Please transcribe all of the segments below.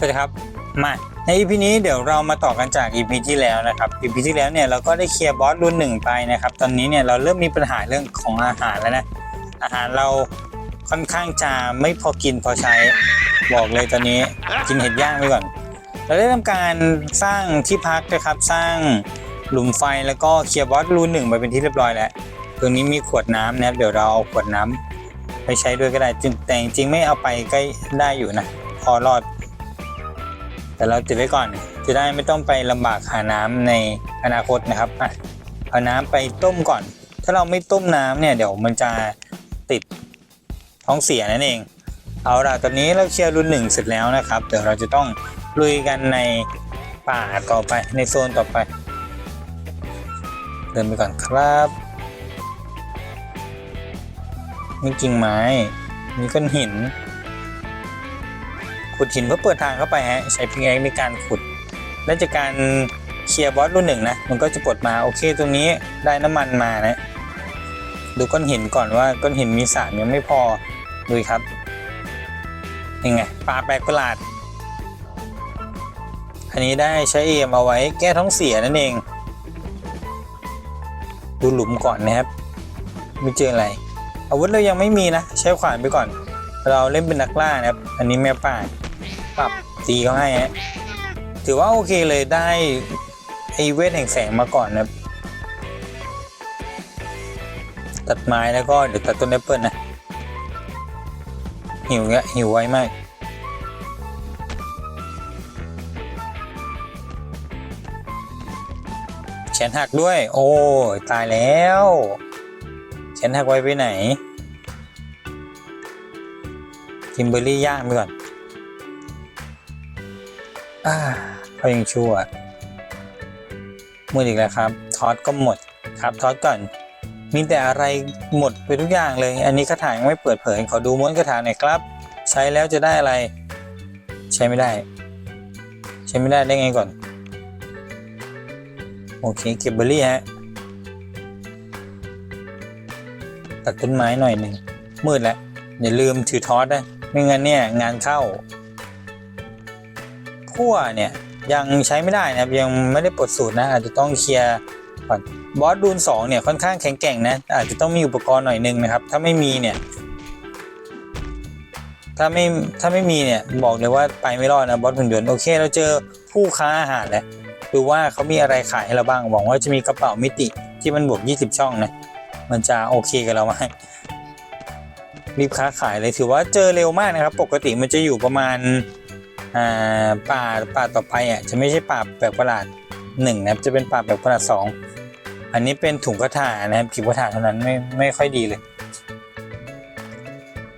สวัสดีครับมาใน EP นี้เดี๋ยวเรามาต่อกันจาก EP ที่แล้วนะครับ EP ที่แล้วเนี่ยเราก็ได้เคลียร์บอสรุ่นหนึ่งไปนะครับ ตอนนี้เนี่ยเราเริ่มมีปัญหาเรื่องของอาหารแล้วนะ อาหารเราค่อนข้างจะไม่พอกินพอใช้บอกเลยตอนนี้กินเห็ดย่างไปก่อน เราได้ทำการสร้างที่พักนะครับ สร้างหลุมไฟแล้วก็เคลียร์บอสรุ่นหนึ่งไปเป็นที่เรียบร้อยแล้วตรงนี้มีขวดน้ำนะครับเดี๋ยวเราเอาขวดน้ำไปใช้ด้วยก็ได้จริงแต่จริงๆไม่เอาไปก็ได้อยู่นะพอรอด แต่เราติดไว้ก่อน จะได้ไม่ต้องไปลำบากหาน้ำในอนาคตนะครับอะเอาน้ำไปต้มก่อน ถ้าเราไม่ต้มน้ำเนี่ยเดี๋ยวมันจะติดท้องเสียนั่นเอง เอาล่ะตอนนี้เราเคลียร์รุ่นหนึ่งเสร็จแล้วนะครับ เดี๋ยวเราจะต้องลุยกันในป่าต่อไปในโซนต่อไป เดินไปก่อนครับมีกิ่งไม้มีก้อนหิน ขุดหินเพื่อเปิดทางเข้าไปฮะใช้พิงแอคในการขุด และจากการเคลียร์บอสรุ่นหนึ่งนะมันก็จะปลดมาโอเคตรงนี้ได้น้ำมันมานะดูก้อนหินก่อนว่าก้อนหินมีสารยังไม่พอดูครับยังไงปลาแปลกประหลาด อันนี้ได้ใช้เอมเอาไว้แก้ท้องเสียนั่นเอง ดูหลุมก่อนนะครับไม่เจออะไร อาวุธเรายังไม่มีนะ ใช้ขวานไปก่อน เราเล่นเป็นนักล่านะครับ อันนี้แม่ป่า ปรับตีเขาให้ฮะถือว่าโอเคเลยได้ไอเวทแห่งแสงมาก่อนนะตัดไม้แล้วก็เดี๋ยวตัดต้นแอปเปิลนะ หิวเงี้ยหิวไวมากแขนหักด้วย โอ้ยตายแล้วแขนหักไว้ไปไหนคิมเบอร์รี่ย่างไปก่อน อ่าก็ยังชั่วมืดอีกแล้วครับทอดก็หมดครับทอดก่อนมีแต่อะไรหมดไปทุกอย่างเลย อันนี้คาถายังไม่เปิดเผย ขอดูม้วนคาถาหน่อยครับ ใช้แล้วจะได้อะไร ใช้ไม่ได้ ใช้ไม่ได้ได้ไงก่อน โอเค เก็บเบอร์รี่ฮะตัดต้นไม้หน่อยหนึ่งมืดแล้วอย่าลืมถือทอสนะไม่งั้นเนี่ยงานเข้า พั่วเนี่ยยังใช้ไม่ได้นะครับยังไม่ได้ปลดสูตรนะอาจจะต้องเคลียร์ก่อนบอสดูนสองเนี่ยค่อนข้างแข็งแกร่งนะอาจจะต้องมีอุปกรณ์หน่อยหนึงนะครับ ถ้าไม่มีเนี่ยถ้าไม่ถ้าไม่มีเนี่ยบอกเลยว่าไปไม่รอดนะบอสหุ่นยนต์โอเค เราเจอผู้ค้าอาหารแล้วดูว่าเขามีอะไรขายให้เราบ้างหวังว่าจะมีกระเป๋ามิติที่มันบวก 20 ช่องนะมันจะโอเคกับเรามากรีบค้าขายเลยถือว่าเจอเร็วมากนะครับ ปกติมันจะอยู่ประมาณ ป่าป่าต่อไปอะจะไม่ใช่ป่าแปลกประหลาดหนึ่งนะครับจะเป็นป่าแปลกประหลาดสองอันนี้เป็นถุงกระถานะครับขีดกระถาเท่านั้นไม่ไม่ค่อยดีเลย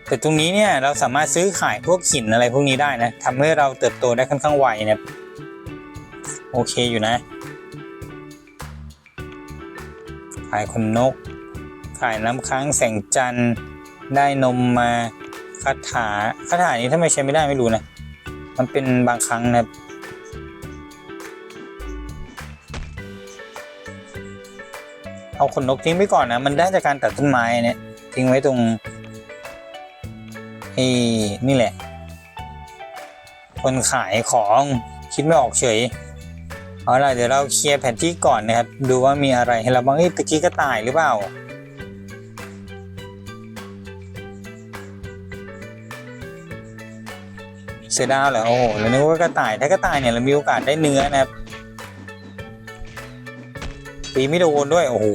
แต่ตรงนี้เนี่ยเราสามารถซื้อขายพวกหินอะไรพวกนี้ได้นะทำให้เราเติบโตได้ค่อนข้างไวนะครับโอเคอยู่นะ ขายคนนก ขายน้ำค้างแสงจันทร์ได้นมมาคาถาคาถานี้ถ้าไม่ใช้ไม่ได้ไม่รู้นะ มันเป็นบางครั้งนะครับเอาขนนกทิ้งไปก่อนนะ มันได้จากการตัดต้นไม้เนี่ย ทิ้งไว้ตรงไอ้นี่แหละ คนขายของคิดไม่ออกเฉย เอาล่ะเดี๋ยวเราเคลียร์แผนที่ก่อนนะครับ ดูว่ามีอะไรให้เราบ้างเอ้ยตะกี้กระต่ายหรือเปล่า เสือดาวเหรอโอ้โหเรานึกว่ากระต่ายถ้ากระต่ายเนี่ยเรามีโอกาสได้เนื้อนะครับตีไม่โดนด้วยโอ้โห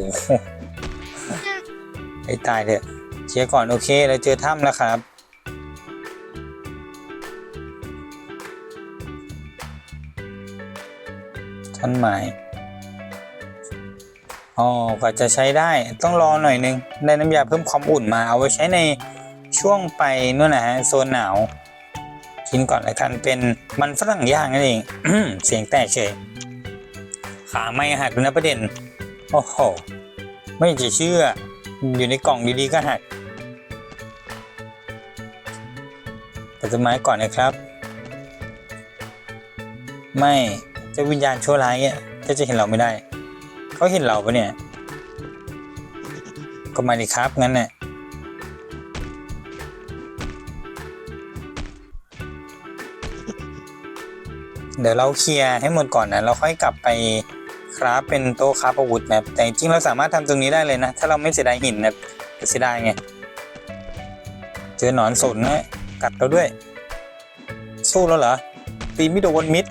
ไอ้ตายเถอะเคลียร์ก่อนโอเคเราเจอถ้ำแล้วครับท่อนไม้อ๋อกว่าจะใช้ได้ต้องรอหน่อยนึง ได้น้ำยาเพิ่มความอุ่นมาเอาไว้ใช้ในช่วงไปนู่นนะฮะโซนหนาว กินก่อนแล้วกันเป็นมันฝรั่งย่างนั่นเองเสียงแตกเฉยขาไม่หักนะประเด็น โอ้โห ไม่จะเชื่อ อยู่ในกล่องดีๆก็หักตัดต้นไม้ก่อนนะครับ ไม่จะวิญญาณชั่วร้ายเนี่ยก็จะเห็นเราไม่ได้ เขาเห็นเราปะเนี่ย ก็มาดิครับงั้นเนี่ย เดี๋ยวเราเคลียร์ให้หมดก่อนนะเราค่อยกลับไปคราฟเป็นโต๊ะคราฟอาวุธนะครับแต่จริงเราสามารถทำตรงนี้ได้เลยนะ ถ้าเราไม่เสียดายหินนะเสียดายไงเจอหนอนสนนะกัดเราด้วย สู้แล้วเหรอตีไม่โดนมิด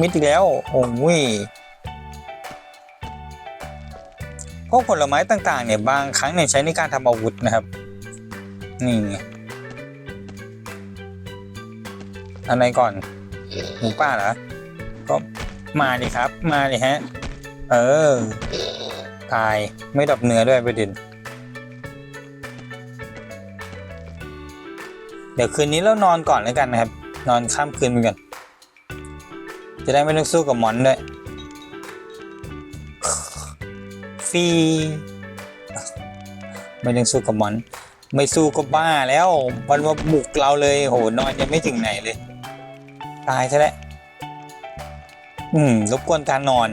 มิดอีกแล้วโอ้ยพวกผลไม้ต่างๆเนี่ยบางครั้งเนี่ยใช้ในการทำอาวุธนะครับนี่ไงอะไรก่อน หมูป่าเหรอ ก็มาดิครับ มาดิฮะ เออ ตาย ไม่ดับเนื้อด้วยประเด็นเดี๋ยวคืนนี้เรานอนก่อนแล้วกันนะครับ นอนข้ามคืนไปก่อน จะได้ไม่ต้องสู้กับมอนด้วยฟีไม่ต้องสู้กับมอน ไม่สู้ก็บ้าแล้วมันมาบุกเราเลย โห นอนยังไม่ถึงไหนเลย ตายซะแล้วอืมรบกวนการนอน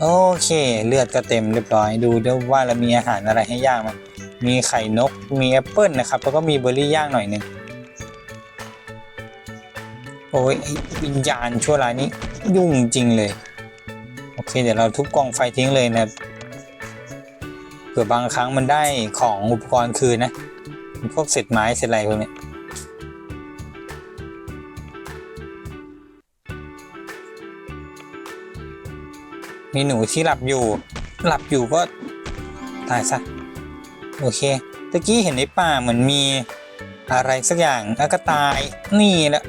โอเค เลือดก็เต็มเรียบร้อยดูด้วยว่าเรามีอาหารอะไรให้ย่างมั้ยมีไข่นกมีแอปเปิลนะครับ แล้วก็มีเบอร์รี่ย่างหน่อยหนึ่งโอ้ยวิญญาณชั่วร้ายนี้ยุ่งจริงเลย โอเค เดี๋ยวเราทุบกองไฟทิ้งเลยนะเผื่อบางครั้งมันได้ของอุปกรณ์คืนนะ พวกเศษไม้เศษอะไรพวกนี้ มีหนูที่หลับอยู่ หลับอยู่ก็ตายซะโอเคตะกี้เห็นในป่าเหมือนมีอะไรสักอย่างแล้วก็ตายนี่แหละ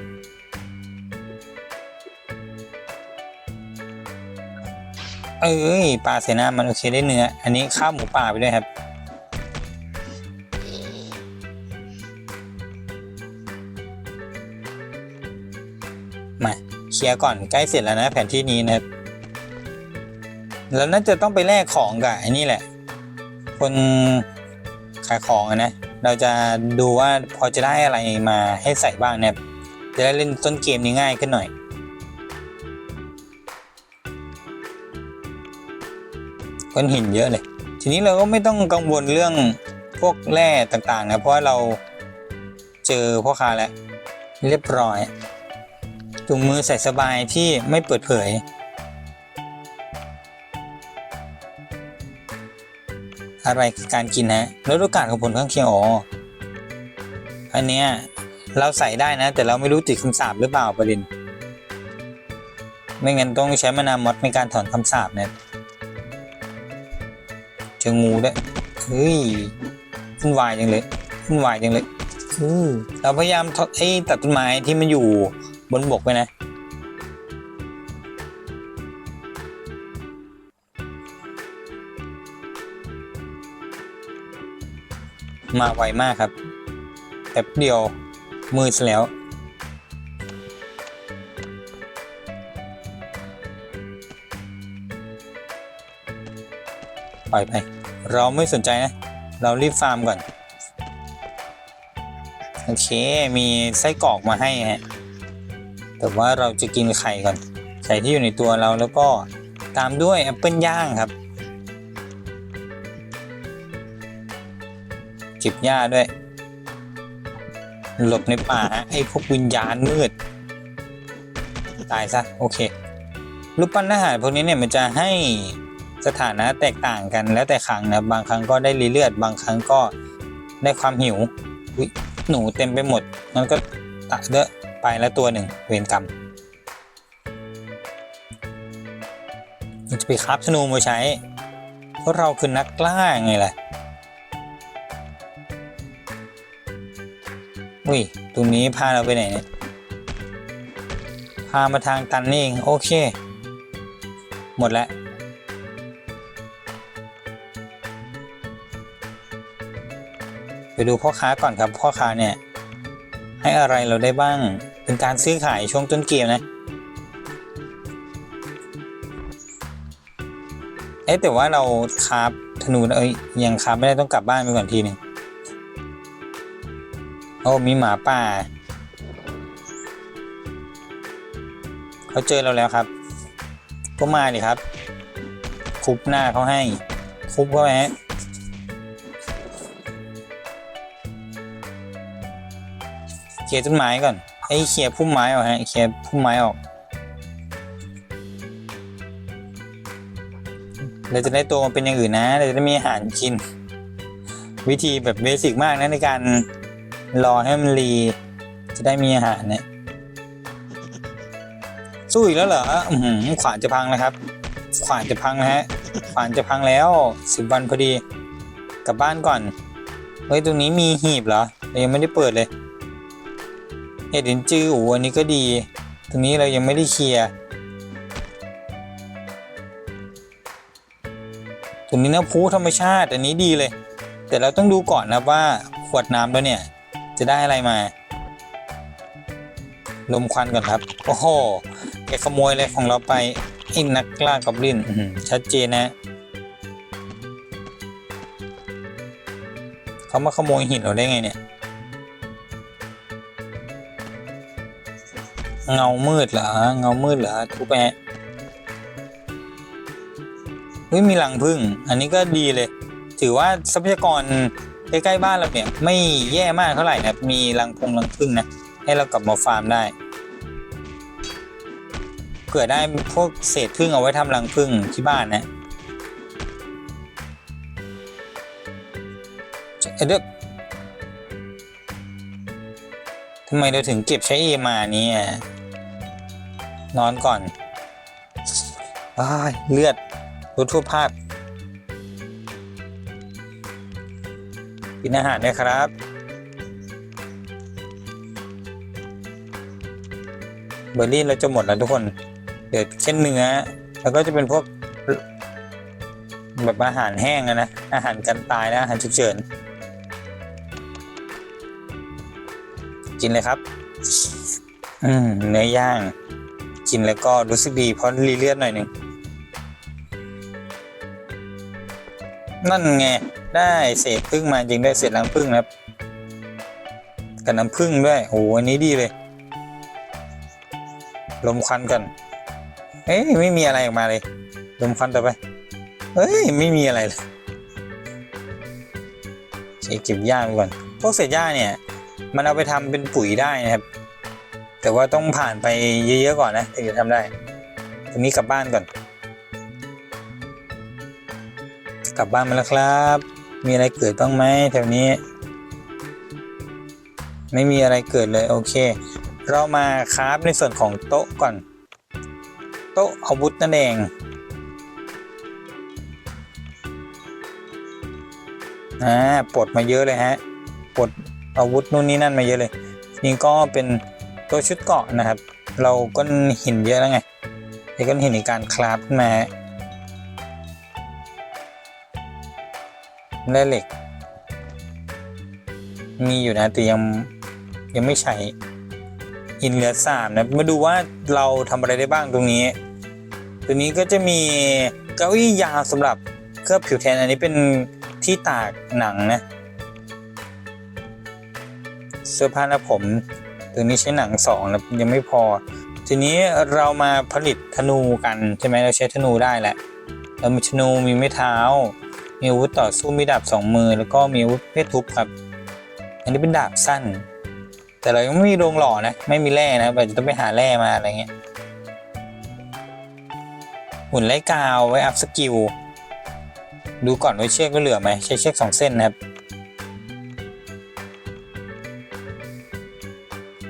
เอ้ยปลาเสนามันโอเคได้เนื้อ อันนี้ข้าวหมูป่าไปด้วยครับ มาเคลียร์ก่อนใกล้เสร็จแล้วนะแผนที่นี้นะครับ แล้วน่าจะต้องไปแลกของกับไอ้นี่แหละ คนขายของนะ เราจะดูว่าพอจะได้อะไรมาให้ใส่บ้างเนี่ยจะได้เล่นต้นเกมนี้ง่ายขึ้นหน่อยก้อนหินเยอะเลย ทีนี้เราก็ไม่ต้องกังวลเรื่องพวกแร่ต่างๆนะเพราะว่าเราเจอพ่อค้าแล้วเรียบร้อยถุงมือใส่สบายที่ไม่เปิดเผย อะไรคือการกินฮะลดโอกาสของผลข้างเคียงอ๋ออันเนี้ยเราใส่ได้นะ แต่เราไม่รู้ติดคำสาปหรือเปล่าประเด็นไม่งั้นต้องใช้มานามดในการถอนคำสาปเนี่ยเจองูด้วยเฮ้ยวุ่นวายจังเลยวุ่นวายจังเลยเราพยายามทดไอ้ตัดต้นไม้ที่มันอยู่บนบกไปนะ มาไวมากครับแป๊บเดียวมืดซะแล้ว ปล่อยไป เราไม่สนใจนะ เรารีบฟาร์มก่อน โอเค มีไส้กรอกมาให้ฮะ แต่ว่าเราจะกินไข่ก่อน ไข่ที่อยู่ในตัวเราแล้วก็ตามด้วยแอปเปิลย่างครับ จิบหญ้าด้วย หลบในป่าฮะไอ้พวกวิญญาณมืด ตายซะ โอเครูปปั้นอาหารพวกนี้เนี่ยมันจะให้สถานะแตกต่างกันแล้วแต่ครั้งนะบางครั้งก็ได้รีเลือด บางครั้งก็ได้ความหิวหนูเต็มไปหมดมันก็ตะเดอะไปแล้วตัวหนึ่งเวรกรรมมันจะไปคราบธนูมาใช้เพราะเราคือนักกล้าไงล่ะ อุ้ยตรงนี้พาเราไปไหนเนี่ย พามาทางตันนี่เอง โอเค หมดแล้วไปดูพ่อค้าก่อนครับพ่อค้าเนี่ย ให้อะไรเราได้บ้าง เป็นการซื้อขายช่วงต้นเกมนะเอ๊ะแต่ว่าเราคาบธนูเอ้ยยังคาบไม่ได้ต้องกลับบ้านไปก่อนทีนึง อ้มีหมาป่า เขาเจอเราแล้วครับ ก็มาดิครับ คุบหน้าเขาให้ คุบเขาไหมเคลียร์ต้นไม้ก่อนไอ้เคลียร์พุ่มไม้ออกฮะเคลียร์พุ่มไม้ออกเราจะได้โตมาเป็นอย่างอื่นนะเราจะได้มีอาหารกิน วิธีแบบเบสิกมากนะในการ รอให้มันรีจะได้มีอาหารเนี่ยสู้อีกแล้วเหรออือหือขวานจะพังแล้วครับ ขวานจะพังนะฮะ ขวานจะพังแล้วสิบวันพอดีกลับบ้านก่อนเฮ้ยตรงนี้มีหีบเหรอเรายังไม่ได้เปิดเลยเห็ดหินจืออ้โหอันนี้ก็ดี ตรงนี้เรายังไม่ได้เคลียร์ตรงนี้น้ำพุธรรมชาติ อันนี้ดีเลย แต่เราต้องดูก่อนนะว่าขวดน้ำแล้วเนี่ย จะได้อะไรมา ลมควันก่อนครับ โอ้โหแกขโมยอะไรของเราไปไอ้นักล่ากอบลินอื้อหือชัดเจนนะ เขามาขโมยหินเราได้ไงเนี่ย เงามืดเหรอ เงามืดเหรอทุบไปฮะเฮ้ยมีหลังพึ่ง อันนี้ก็ดีเลย ถือว่าทรัพยากร ใกล้ๆบ้านเราเนี่ยไม่แย่มากเท่าไหร่นะมีรังพงรังพึ่งนะให้เรากลับมาฟาร์มได้เผื่อได้พวกเศษพึ่งเอาไว้ทำรังพึ่งที่บ้านนะเอ้ยเด็กทำไมเราถึงเก็บใช้เอมาเนี่ยนอนก่อนอเลือดรถทั่วภาพ กินอาหารด้วยครับ เบอร์รี่เราจะหมดแล้วทุกคน เดี๋ยวแค่เนื้อ แล้วก็จะเป็นพวกแบบอาหารแห้งอะนะ อาหารกันตายนะ อาหารฉุกเฉิน กินเลยครับ อืมเนื้อย่าง กินแล้วก็รู้สึกดีเพราะรีเลือดหน่อยหนึ่งนั่นไง ได้เศษพึ่งมาจริงได้เศษรังพึ่งนะครับกับน้ำพึ่งด้วยโอ้โหอันนี้ดีเลยลมควันกันเอ้ยไม่มีอะไรออกมาเลยลมควันต่อไปเฮ้ยไม่มีอะไรเลยเช็คเก็บหญ้าไปก่อนพวกเศษหญ้าเนี่ย มันเอาไปทำเป็นปุ๋ยได้นะครับ แต่ว่าต้องผ่านไปเยอะๆก่อนนะถึงจะทำได้ทีนี้กลับบ้านก่อน กลับบ้านมาแล้วครับ มีอะไรเกิดบ้างไหมแถวนี้ ไม่มีอะไรเกิดเลยโอเค เรามาคราฟในส่วนของโต๊ะก่อน โต๊ะอาวุธนั่นเองอ่าปลดมาเยอะเลยฮะปลดอาวุธนู่นนี่นั่นมาเยอะเลย นี่ก็เป็นตัวชุดเกาะนะครับ เราก็หินเยอะแล้วไงไอ้ก็หินในการคราฟขึ้นมา ฮะได้เหล็ก มีอยู่นะ แต่ยังยังไม่ใช้หินเหลือสามนะ มาดูว่าเราทำอะไรได้บ้างตรงนี้ ตัวนี้ก็จะมีเก้าอี้ยาวสำหรับเคลือบผิวแทน อันนี้เป็นที่ตากหนังนะเสื้อผ้าหน้าผม ตัวนี้ใช้หนังสองแล้วยังไม่พอ ทีนี้เรามาผลิตธนูกัน ใช่ไหมเราใช้ธนูได้แหละ เรามีธนูมีไม้เท้า มีอาวุธต่อสู้มีดาบสองมือ แล้วก็มีอาวุธเพชรทุบครับ อันนี้เป็นดาบสั้น แต่เรายังไม่มีโรงหล่อนะ ไม่มีแร่นะเราจะต้องไปหาแร่มาอะไรเงี้ย หุ่นไล่กาวไว้อัพสกิล ดูก่อนว่าเชือกก็เหลือไหมใช้เชือกสองเส้นนะครับ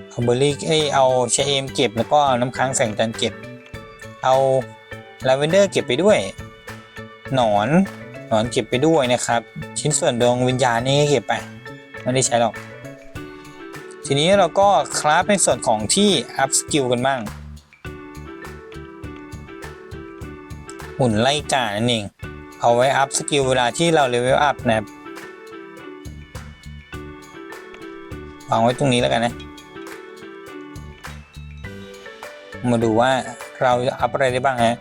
เอาเบอร์รี่เอ้ยเอาเชเอมเก็บแล้วก็น้ำค้างแสงจันเก็บ เอาลาเวนเดอร์เก็บไปด้วย หนอน หนอนเก็บไปด้วยนะครับ ชิ้นส่วนดวงวิญญาณนี่เก็บไปไม่ได้ใช้หรอก ทีนี้เราก็คราฟในส่วนของที่อัพสกิลกันบ้างหุ่นไล่กานั่นเอง เอาไว้อัพสกิลเวลาที่เราเลเวลอัพนะครับวางไว้ตรงนี้แล้วกันนะ มาดูว่าเราจะอัพอะไรได้บ้างฮะ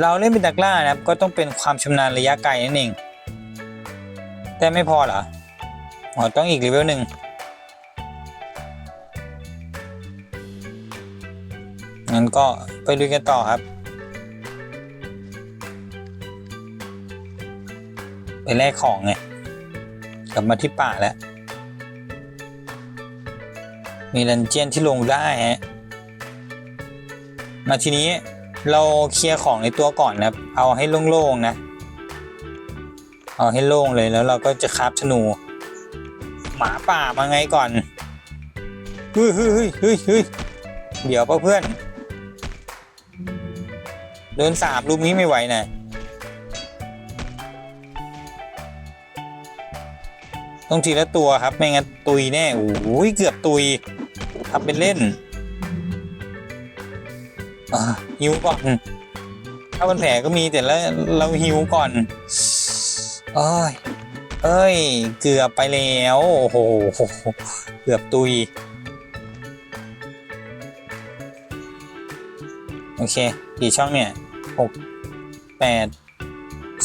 เราเล่นเป็นนักล่านะครับก็ต้องเป็นความชำนาญระยะไกลนั่นเอง แต่ไม่พอเหรออ๋อต้องอีกเลเวลหนึ่งงั้นก็ไปดูกันต่อครับ ไปแลกของไงกลับมาที่ป่าแล้ว มีดันเจียนที่ลงได้ฮะ มาทีนี้ เราเคลียร์ของในตัวก่อนนะเอาให้โล่งๆนะ เอาให้โล่งเลยแล้วเราก็จะคราฟธนู หมาป่ามาไงก่อนเฮ้ยเฮ้ยเฮ้ยเฮ้ยเดี๋ยวเพื่อนเดินสามรูปนี้ไม่ไหวนะต้องทีละตัวครับไม่งั้นตุยแน่โอ้ยเกือบตุยทำเป็นเล่น หิวก่อน ถ้ามันแผลก็มีแต่ละเราหิวก่อนเอ้ยเอ้ย เกือบไปแล้วโอ้โหเกือบตุย โอเค กี่ช่องเนี่ยหกแปด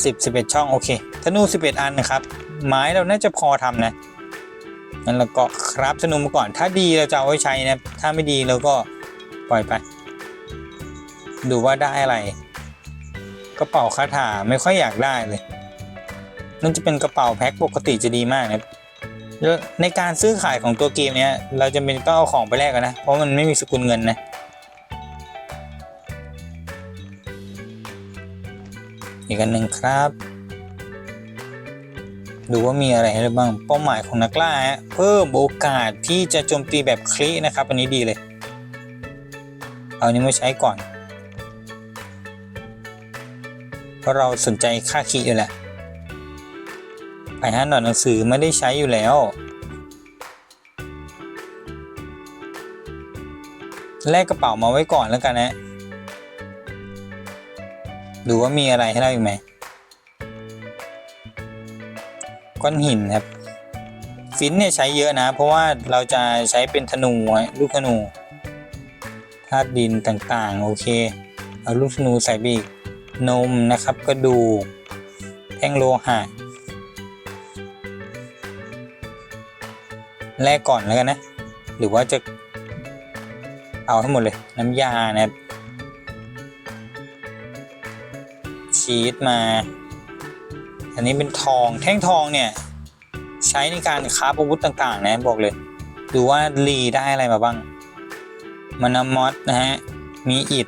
สิบสิบเอ็ดช่อง โอเคธนูสิบเอ็ดอันนะครับ ไม้เราน่าจะพอทำนะงั้นเราก็ครับธนูมาก่อน ถ้าดีเราจะเอาไว้ใช้นะ ถ้าไม่ดีเราก็ปล่อยไป ดูว่าได้อะไร กระเป๋าคาถาไม่ค่อยอยากได้เลยนั่นจะเป็นกระเป๋าแพ็คปกติจะดีมากนะในการซื้อขายของตัวเกมเนี้ย เราจะเป็นต้องเอาของไปแลกกันนะ เพราะมันไม่มีสกุลเงินนะ อีกอันหนึ่งครับ ดูว่ามีอะไรให้บ้าง เป้าหมายของนักล่าฮะเพิ่มโอกาสที่จะโจมตีแบบคลินะครับ อันนี้ดีเลย เอาอันนี้มาใช้ก่อน ราะเราสนใจค่าคีอยู่แหละไปฮะหน่อยหนังสือไม่ได้ใช้อยู่แล้ว แลกกระเป๋ามาไว้ก่อนแล้วกันนะ ดูว่ามีอะไรให้เราอีกไหม ก้อนหินครับ ฟินเนี่ยใช้เยอะนะ เพราะว่าเราจะใช้เป็นธนูลูกธนูธาตุดินต่างๆ โอเค เอาลูกธนูใส่ไปอีก นมนะครับกระดูกแท่งโลหะแลกก่อนแล้วกันนะ หรือว่าจะเอาให้หมดเลย น้ำยานะครับชีสมา อันนี้เป็นทองแท่งทองเนี่ย ใช้ในการค้าอาวุธต่างๆ นะบอกเลย ดูว่าลีได้อะไรมาบ้างมานามอสนะฮะ มีอิฐ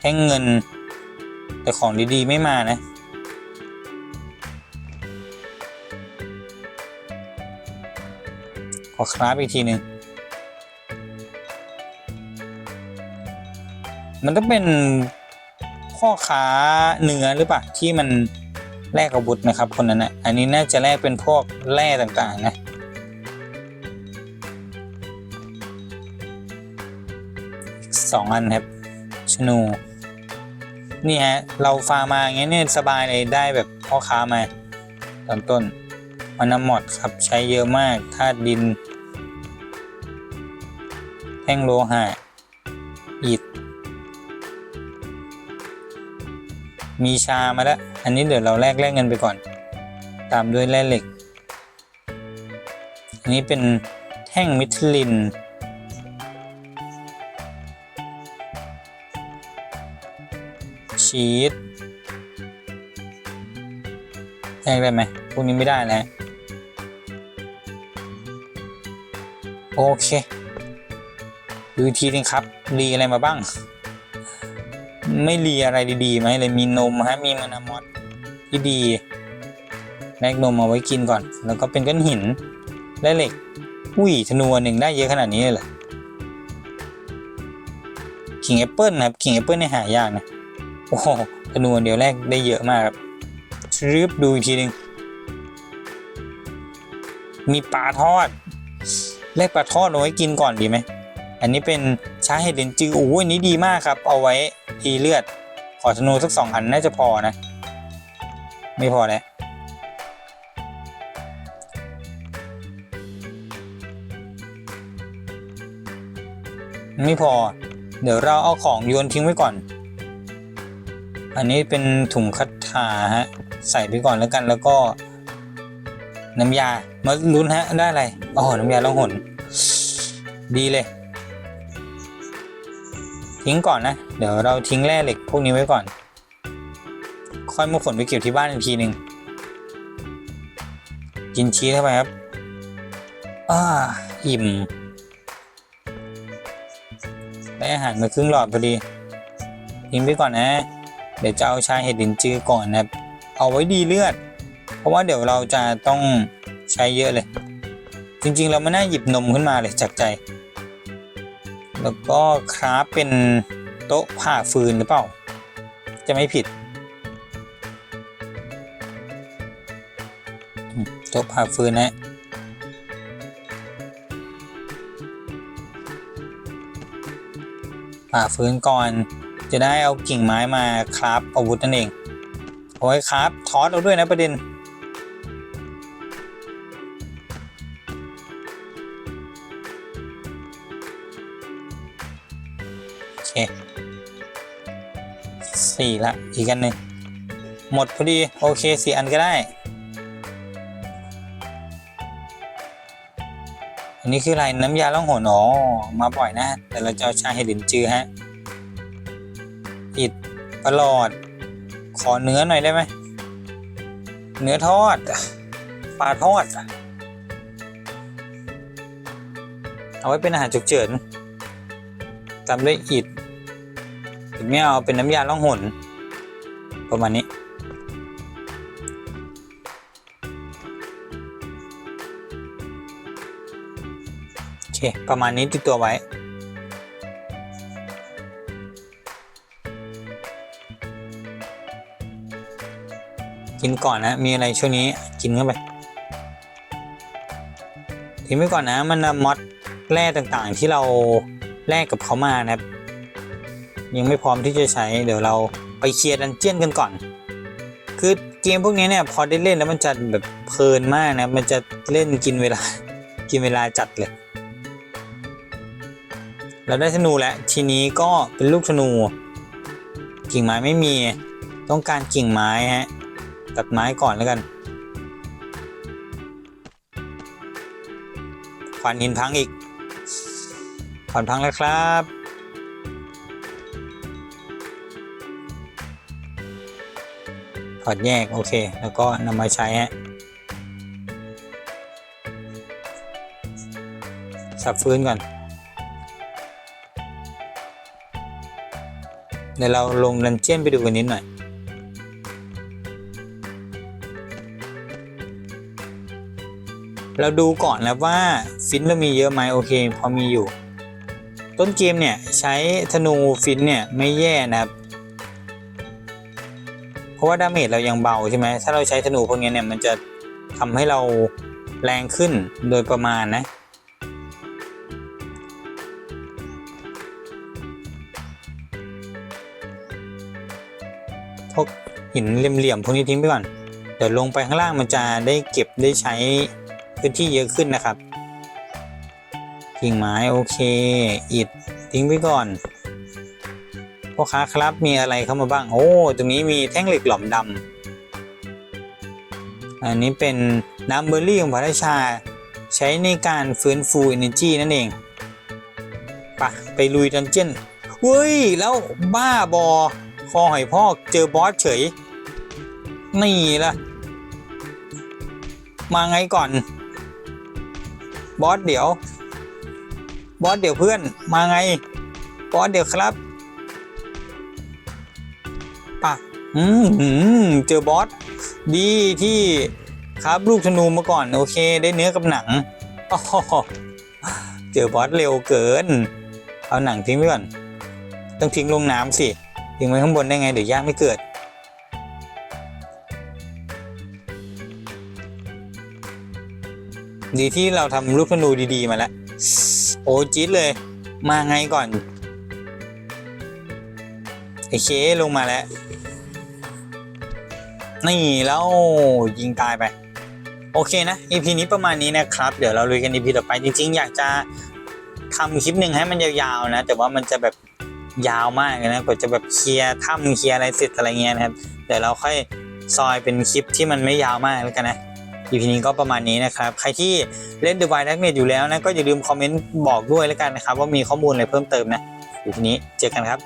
แท่งเงิน แต่ของดีๆไม่มานะ ขอคราฟอีกทีหนึ่งมันต้องเป็นพ่อค้าเนื้อหรือเปล่าที่มันแลกอาวุธนะครับ คนนั้นนะอันนี้น่าจะแลกเป็นพวกแร่ต่างๆนะสองอันครับชนู นี่ฮะ เราฟาร์มาอย่างเงี้ยเนี่ยสบายเลยได้แบบพ่อค้ามาตอนต้นมานำมดครับใช้เยอะมากธาตุดิน แท่งโลหะอิฐมีชามาแล้ว อันนี้เดี๋ยวเราแลกแลกเงินไปก่อน ตามด้วยแร่เหล็ก อันนี้เป็นแท่งมิทลิน ชีสแลกได้ไหมพวกนี้ไม่ได้แล้วโอเคดูทีนึงครับรีอะไรมาบ้าง ไม่รีอะไรดีๆไหมเลยมีนมฮะมีมานามอสที่ดีแลกนมเอาไว้กินก่อน แล้วก็เป็นก้อนหินและเหล็ก อุ้ยธนูอันหนึ่งได้เยอะขนาดนี้เลยเหรอคิงแอปเปิลนะครับคิงแอปเปิลเนี่ยหายากนะ โอ้โหธนูอันเดียวแรกได้เยอะมากครับรีบดูอีกทีหนึ่งมีปลาทอดแลกปลาทอดเอาไว้กินก่อนดีไหม อันนี้เป็นช้าเห็ดเลนจือโอ้ยอันนี้ดีมากครับ เอาไว้ทีเลือด ขอธนูสักสองอันน่าจะพอนะ ไม่พอแล้วไม่พอ เดี๋ยวเราเอาของโยนทิ้งไว้ก่อน อันนี้เป็นถุงคัตถาฮะ ใส่ไปก่อนแล้วกันแล้วก็ น้ำยา มาลุ้นฮะ ได้อะไรอ๋อน้ำยาล่องหน ดีเลย ทิ้งก่อนนะ เดี๋ยวเราทิ้งแร่เหล็กพวกนี้ไว้ก่อน ค่อยมาขนไปเก็บที่บ้านอีกทีหนึ่งกินชีสเข้าไปครับอ่าอิ่มได้อาหารมาครึ่งหลอดพอดีทิ้งไปก่อนนะ เดี๋ยวจะเอาชาเห็ดลินจือก่อนนะครับ เอาไว้ดีเลือด เพราะว่าเดี๋ยวเราจะต้องใช้เยอะเลย จริงๆเราไม่น่าหยิบนมขึ้นมาเลยจากใจ แล้วก็คราฟเป็นโต๊ะผ่าฟืนหรือเปล่า จะไม่ผิดโต๊ะผ่าฟืนนะผ่าฟืนก่อน จะได้เอากิ่งไม้มาคราฟอาวุธนั่นเองเอาไว้คราฟทอสเอาด้วยนะประเด็น โอเคสี่ละ อีกอันหนึ่งหมดพอดี โอเคสี่อันก็ได้ อันนี้คืออะไรน้ำยาล่องหนอ๋อมาบ่อยนะ แต่เราจะเอาชาเห็ดลินจือฮะ ประหลอด ขอเนื้อหน่อยได้ไหม เนื้อทอด ปลาทอด เอาไว้เป็นอาหารฉุกเฉินตามด้วยอิดถึงไม่เอาเป็นน้ำยาล่องหน ประมาณนี้ โอเค ประมาณนี้ติดตัวไว้ กินก่อนนะ มีอะไรช่วงนี้กินเข้าไปทิ้งไว้ก่อนนะ มันมอดแร่ต่างๆ ที่เราแลกกับเขามานะครับ ยังไม่พร้อมที่จะใช้ เดี๋ยวเราไปเคลียร์ดันเจียนกันก่อน คือเกมพวกนี้เนี่ยพอได้เล่นแล้วมันจะแบบเพลินมากนะ มันจะเล่นกินเวลา กินเวลาจัดเลย เราได้ธนูแล้ว ทีนี้ก็เป็นลูกธนู กิ่งไม้ไม่มี ต้องการกิ่งไม้ฮะ ตัดไม้ก่อนแล้วกันขวานหินพังอีกขวานพังแล้วครับถอดแยกโอเค แล้วก็นำมาใช้ฮะสับฟื้นก่อนเดี๋ยวเราลงดันเจียนไปดูกันนิดหน่อย เราดูก่อนแล้วว่าฟินเรามีเยอะไหมโอเค พอมีอยู่ ต้นเกมเนี่ยใช้ธนูฟินเนี่ยไม่แย่นะครับเพราะว่าดาเมจเรายังเบาใช่ไหมถ้าเราใช้ธนูพวกนี้เนี่ยมันจะทำให้เราแรงขึ้นโดยประมาณนะ พวกหินเหลี่ยมๆพวกนี้ทิ้งไปก่อน เดี๋ยวลงไปข้างล่างมันจะได้เก็บได้ใช้ พื้นที่เยอะขึ้นนะครับกิ่งไม้โอเคอิดทิ้งไปก่อนพ่อค้าครับมีอะไรเข้ามาบ้าง โอ้ตรงนี้มีแท่งเหล็กหลอมดำอันนี้เป็นน้ำเบอร์รี่ของพระราชา ใช้ในการฟื้นฟู energy นั่นเองปะไปลุยดันเจียนเฮ้ย แล้วบ้าบอ คอหอยพอกเจอบอสเฉย นี่ล่ะมาไงก่อน บอสเดี๋ยว บอสเดี๋ยวเพื่อนมาไง บอสเดี๋ยวครับปะอืมเจอบอสดีที่ครับลูกธนูมาก่อน โอเค ได้เนื้อกับหนังอเจอบอสเร็วเกิน เอาหนังทิ้งไว้ก่อน ต้องทิ้งลงน้ำสิทิ้งไว้ข้างบนได้ไงเดี๋ยวย่างไม่เกิด ดีที่เราทำลูกธนูดีๆมาแล้ว โอ้จี๊ดเลย มาไงก่อนไอเคลงมาแล้ว นี่แล้วยิงตายไป โอเคนะ EP นี้ประมาณนี้นะครับ เดี๋ยวเราลุยกัน EP ต่อไป จริง ๆ อยากจะทำคลิปหนึ่งให้มันยาวๆนะ แต่ว่ามันจะแบบยาวมากนะกว่าจะแบบเคลียร์ถ้ำเคลียร์อะไรเสร็จอะไรเงี้ยนะครับ เดี๋ยวเราค่อยซอยเป็นคลิปที่มันไม่ยาวมากแล้วกันนะ EP นี้ก็ประมาณนี้นะครับใครที่เล่น The Wild Dark Mage อยู่แล้วนะก็อย่าลืมคอมเมนต์บอกด้วยแล้วกันนะครับว่ามีข้อมูลอะไรเพิ่มเติมนะ EP นี้เจอกันครับ